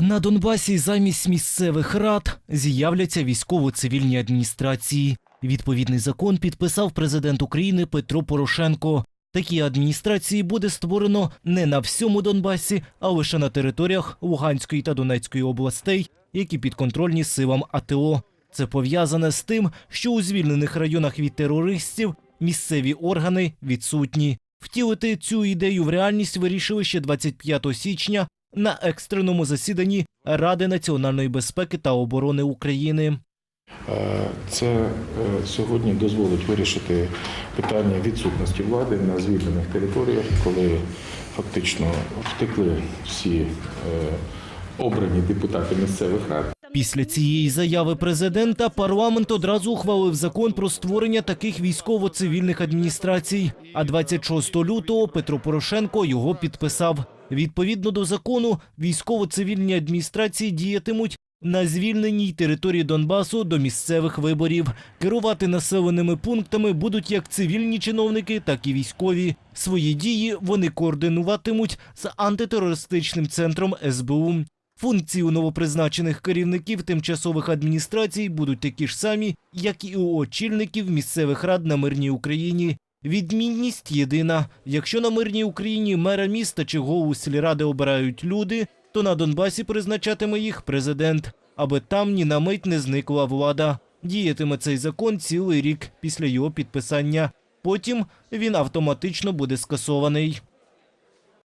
На Донбасі замість місцевих рад з'являться військово-цивільні адміністрації. Відповідний закон підписав президент України Петро Порошенко. Такі адміністрації буде створено не на всьому Донбасі, а лише на територіях Луганської та Донецької областей, які підконтрольні силам АТО. Це пов'язане з тим, що у звільнених районах від терористів місцеві органи відсутні. Втілити цю ідею в реальність вирішили ще 25 січня на екстреному засіданні Ради національної безпеки та оборони України. Е, Це е, сьогодні дозволить вирішити питання відсутності влади на звільнених територіях, коли фактично втекли всі е, обрані депутати місцевих рад. Після цієї заяви президента парламент одразу ухвалив закон про створення таких військово-цивільних адміністрацій. А 26 лютого Петро Порошенко його підписав. Відповідно до закону, військово-цивільні адміністрації діятимуть на звільненій території Донбасу до місцевих виборів. Керувати населеними пунктами будуть як цивільні чиновники, так і військові. Свої дії вони координуватимуть з антитерористичним центром СБУ. Функції у новопризначених керівників тимчасових адміністрацій будуть такі ж самі, як і у очільників місцевих рад на мирній Україні. Відмінність єдина: якщо на мирній Україні мера міста чи голову сільради обирають люди, то на Донбасі призначатиме їх президент, аби там ні на мить не зникла влада. Діятиме цей закон цілий рік після його підписання. Потім він автоматично буде скасований.